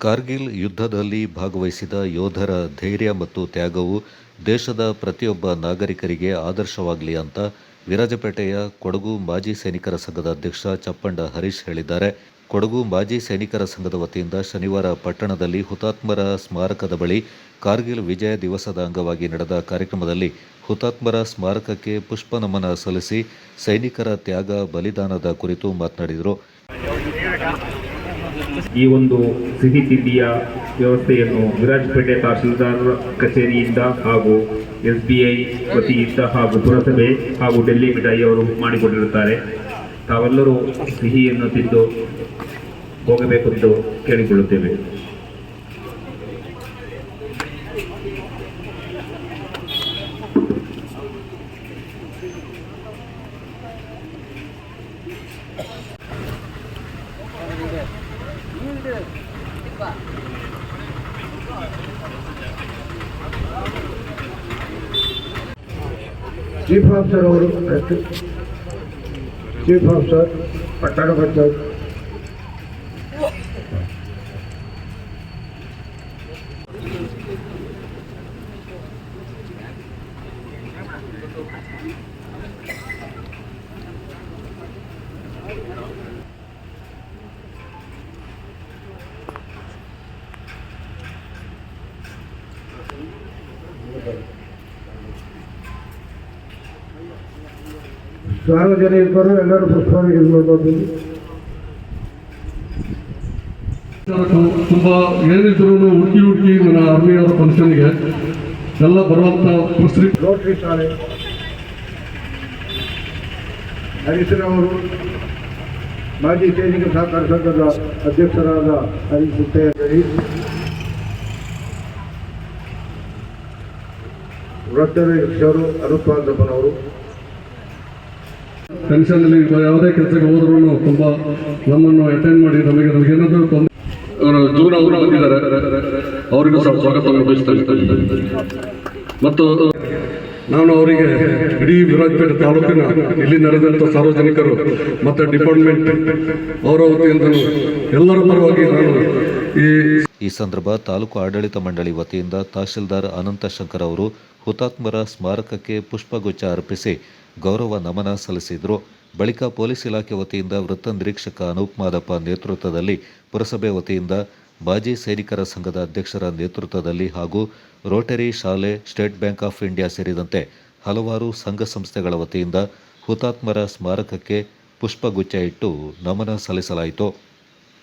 ಕಾರ್ಗಿಲ್ ಯುದ್ಧದಲ್ಲಿ ಭಾಗವಹಿಸಿದ ಯೋಧರ ಧೈರ್ಯ ಮತ್ತು ತ್ಯಾಗವು ದೇಶದ ಪ್ರತಿಯೊಬ್ಬ ನಾಗರಿಕರಿಗೆ ಆದರ್ಶವಾಗಲಿ ಅಂತ ವಿರಾಜಪೇಟೆಯ ಕೊಡಗು ಮಾಜಿ ಸೈನಿಕರ ಸಂಘದ ಅಧ್ಯಕ್ಷ ಚಪ್ಪಂಡ ಹರೀಶ್ ಹೇಳಿದ್ದಾರೆ. ಕೊಡಗು ಮಾಜಿ ಸೈನಿಕರ ಸಂಘದ ವತಿಯಿಂದ ಶನಿವಾರ ಪಟ್ಟಣದಲ್ಲಿ ಹುತಾತ್ಮರ ಸ್ಮಾರಕದ ಬಳಿ ಕಾರ್ಗಿಲ್ ವಿಜಯ ದಿವಸದ ಅಂಗವಾಗಿ ನಡೆದ ಕಾರ್ಯಕ್ರಮದಲ್ಲಿ ಹುತಾತ್ಮರ ಸ್ಮಾರಕಕ್ಕೆ ಪುಷ್ಪ ನಮನ ಸಲ್ಲಿಸಿ ಸೈನಿಕರ ತ್ಯಾಗ ಬಲಿದಾನದ ಕುರಿತು ಮಾತನಾಡಿದರು. ಈ ಒಂದು ಸಿಹಿ ತಿಂಡಿಯ ವ್ಯವಸ್ಥೆಯನ್ನು ವಿರಾಜಪೇಟೆ ತಹಶೀಲ್ದಾರ್ ಕಚೇರಿಯಿಂದ ಹಾಗೂ ಎಸ್ ಬಿ ಐ ವತಿಯಿಂದ ಹಾಗೂ ಪುರಸಭೆ ಹಾಗೂ ಡೆಲ್ಲಿ ಮಿಠಾಯಿ ಅವರು ಮಾಡಿಕೊಂಡಿರುತ್ತಾರೆ ತಾವೆಲ್ಲರೂ ಸಿಹಿಯನ್ನು ತಿಂದು ಹೋಗಬೇಕು ಎಂದು ಕೇಳಿಕೊಳ್ಳುತ್ತೇವೆ. ಚೀಫ್ ಆಫೀಸರ್ ಅವರು ಆಯ್ತು ಚೀಫ್ ಆಫೀಸರ್ ಪಟ್ಟಣ ಪಂಚಾಯತ್ ಸಾರ್ವಜನಿಕರು ಎಲ್ಲರೂ ಪುಷ್ಪಾಂಜಲಿ ಇದು ತುಂಬಾ ಏನಿದ್ರು ಹುಡುಕಿ ಹುಡುಕಿ ನನ್ನ ಆರ್ಮಿಯವರ ಫಂಕ್ಷನ್ಗೆ ಎಲ್ಲ ಬರುವಂಥ ಮುಸ್ರಿ ರೋಟರಿ ಶಾಲೆ. ಹರೀಶನವರು ಮಾಜಿ ಸೈನಿಕ ಸಹಕಾರ ಸಂಘದ ಅಧ್ಯಕ್ಷರಾದ ಹರೀಶ್ ವೃತ್ತರು ಅನುಪಾದಪ್ಪನವರು ಟೆನ್ಷನಲ್ಲಿ ಯಾವುದೇ ಕೆಲಸಕ್ಕೆ ಹೋದ್ರೂ ತುಂಬ ನಮ್ಮನ್ನು ಅಟೆಂಡ್ ಮಾಡಿ ನಮಗೆ ನಮಗೇನಾದರೂ ತೊಂದರೆ ಅವರ ಜೂನ್ ಅವರು ಬಂದಿದ್ದಾರೆ. ಅವರಿಗೂ ಸಹ ಸ್ವಾಗತವನ್ನು ಬಯಸ್ತಾ ಮತ್ತು ನಾನು ಅವರಿಗೆ ಇಡೀ ವಿರಾಜಪೇಟೆ ತಾಲೂಕಿನ ಇಲ್ಲಿ ನಡೆದಂಥ ಸಾರ್ವಜನಿಕರು ಮತ್ತು ಡಿಪಾರ್ಟ್ಮೆಂಟ್ ಅವರ ವತಿಯಿಂದ ಎಲ್ಲರ ಪರವಾಗಿ ನಾನು ಈ ಸಂದರ್ಭ ತಾಲೂಕು ಆಡಳಿತ ಮಂಡಳಿ ವತಿಯಿಂದ ತಹಶೀಲ್ದಾರ್ ಅನಂತ ಶಂಕರ್ ಅವರು ಹುತಾತ್ಮರ ಸ್ಮಾರಕಕ್ಕೆ ಪುಷ್ಪಗುಚ್ಛ ಅರ್ಪಿಸಿ ಗೌರವ ನಮನ ಸಲ್ಲಿಸಿದರು. ಬಳಿಕ ಪೊಲೀಸ್ ಇಲಾಖೆ ವತಿಯಿಂದ ವೃತ್ತ ನಿರೀಕ್ಷಕ ಅನೂಪ್ ಮಾದಪ್ಪ ನೇತೃತ್ವದಲ್ಲಿ ಪುರಸಭೆ ವತಿಯಿಂದ ಮಾಜಿ ಸೈನಿಕರ ಸಂಘದ ಅಧ್ಯಕ್ಷರ ನೇತೃತ್ವದಲ್ಲಿ ಹಾಗೂ ರೋಟರಿ ಶಾಲೆ, ಸ್ಟೇಟ್ ಬ್ಯಾಂಕ್ ಆಫ್ ಇಂಡಿಯಾ ಸೇರಿದಂತೆ ಹಲವಾರು ಸಂಘ ಸಂಸ್ಥೆಗಳ ವತಿಯಿಂದ ಹುತಾತ್ಮರ ಸ್ಮಾರಕಕ್ಕೆ ಪುಷ್ಪಗುಚ್ಛ ಇಟ್ಟು ನಮನ ಸಲ್ಲಿಸಲಾಯಿತು.